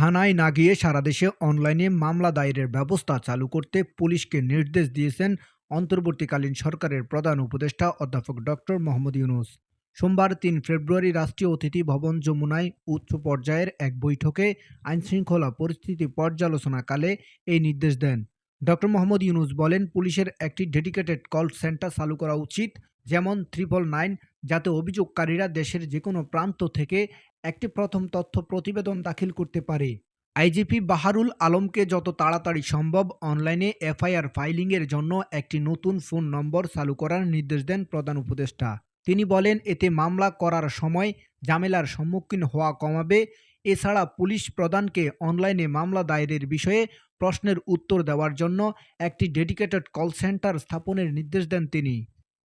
থানায় না গিয়ে সারা দেশে অনলাইনে মামলা দায়েরের ব্যবস্থা চালু করতে পুলিশকে নির্দেশ দিয়েছেন অন্তর্বর্তীকালীন সরকারের প্রধান উপদেষ্টা অধ্যাপক ডক্টর মোহাম্মদ ইউনুস। সোমবার তিন ফেব্রুয়ারি রাষ্ট্রীয় অতিথি ভবন যমুনায় উচ্চ পর্যায়ের এক বৈঠকে আইনশৃঙ্খলা পরিস্থিতি পর্যালোচনাকালে এই নির্দেশ দেন। ডক্টর মোহাম্মদ ইউনুস বলেন, পুলিশের একটি ডেডিকেটেড কল সেন্টার চালু করা উচিত, যেমন ট্রিপল নাইন, যাতে অভিযোগকারীরা দেশের যে কোনো প্রান্ত থেকে একটি প্রথম তথ্য প্রতিবেদন দাখিল করতে পারে। আইজিপি বাহারুল আলমকে যত তাড়াতাড়ি সম্ভব অনলাইনে এফআইআর ফাইলিংয়ের জন্য একটি নতুন ফোন নম্বর চালু করার নির্দেশ দেন প্রধান উপদেষ্টা। তিনি বলেন, এতে মামলা করার সময় ঝামেলার সম্মুখীন হওয়া কমাবে। এছাড়া পুলিশ প্রধানকে অনলাইনে মামলা দায়েরের বিষয়ে প্রশ্নের উত্তর দেওয়ার জন্য একটি ডেডিকেটেড কল সেন্টার স্থাপনের নির্দেশ দেন তিনি।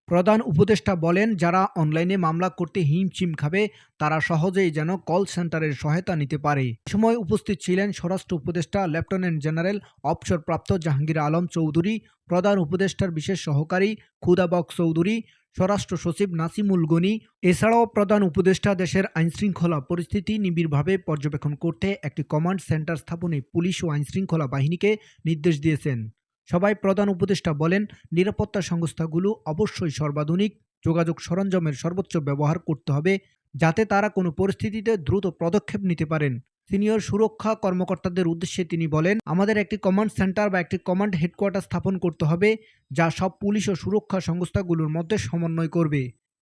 প্রধান উপদেষ্টা বলেন, যারা অনলাইনে মামলা করতে হিমচিম খাবে, তারা সহজেই যেন কল সেন্টারের সহায়তা নিতে পারে। সময় উপস্থিত ছিলেন স্বরাষ্ট্র উপদেষ্টা, লেফটেন্যান্ট জেনারেল অবসরপ্রাপ্ত জাহাঙ্গীর আলম চৌধুরী, প্রধান উপদেষ্টার বিশেষ সহকারী খুদাবক চৌধুরী, স্বরাষ্ট্র সচিব নাসিমুল গনি। এছাড়াও প্রধান উপদেষ্টা দেশের আইনশৃঙ্খলা পরিস্থিতি নিবিড়ভাবে পর্যবেক্ষণ করতে একটি কমান্ড সেন্টার স্থাপনে পুলিশ ও আইনশৃঙ্খলা বাহিনীকে নির্দেশ দিয়েছেন। সবাই প্রধান উপদেষ্টা বলেন, নিরাপত্তা সংস্থাগুলো অবশ্যই সর্বাধুনিক, যোগাযোগ সরঞ্জামের সর্বোচ্চ ব্যবহার করতে হবে যাতে তারা কোনো পরিস্থিতিতে দ্রুত পদক্ষেপ নিতে পারেন। সিনিয়র সুরক্ষা কর্মকর্তাদের উদ্দেশ্যে তিনি বলেন, আমাদের একটি কমান্ড সেন্টার বা একটি কমান্ড হেডকোয়ার্টার স্থাপন করতে হবে যা সব পুলিশ ও সুরক্ষা সংস্থাগুলোর মধ্যে সমন্বয় করবে।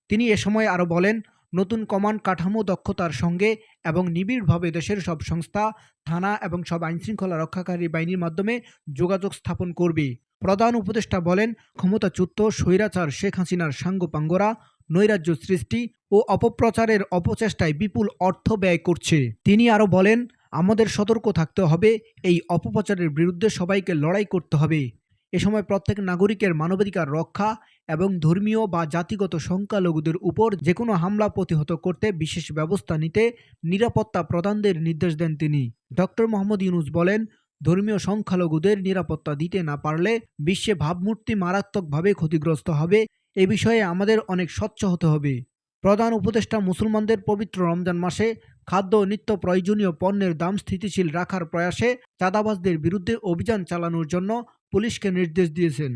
তিনি এ সময় আরও বলেন নতুন কমান্ড কাঠামো দক্ষতার সঙ্গে এবং নিবিড়ভাবে দেশের সব সংস্থা, থানা এবং সব আইনশৃঙ্খলা রক্ষাকারী বাহিনীর মাধ্যমে যোগাযোগ স্থাপন করবে। প্রধান উপদেষ্টা বলেন, ক্ষমতাচ্যুত স্বৈরাচার শেখ হাসিনার সাঙ্গপাঙ্গরা, নৈরাজ্য সৃষ্টি ও অপপ্রচারের অপচেষ্টায় বিপুল অর্থ ব্যয় করছে। তিনি আরও বলেন, আমাদের সতর্ক থাকতে হবে, এই অপপ্রচারের বিরুদ্ধে সবাইকে লড়াই করতে হবে। এ সময় প্রত্যেক নাগরিকের মানবাধিকার রক্ষা এবং ধর্মীয় বা জাতিগত সংখ্যালঘুদের উপর যে কোনো হামলা প্রতিহত করতে বিশেষ ব্যবস্থা নিতে নিরাপত্তা প্রদানদের নির্দেশ দেন তিনি। ডক্টর মোহাম্মদ ইউনুস বলেন, ধর্মীয় সংখ্যালঘুদের নিরাপত্তা দিতে না পারলে বিশ্বে ভাবমূর্তি মারাত্মকভাবে ক্ষতিগ্রস্ত হবে। এ বিষয়ে আমাদের অনেক স্বচ্ছ হতে হবে। প্রধান উপদেষ্টা মুসলমানদের পবিত্র রমজান মাসে খাদ্য ও নিত্য প্রয়োজনীয় পণ্যের দাম স্থিতিশীল রাখার প্রয়াসে চাঁদাবাজদের বিরুদ্ধে অভিযান চালানোর জন্য পুলিশকে নির্দেশ দিয়েছেন।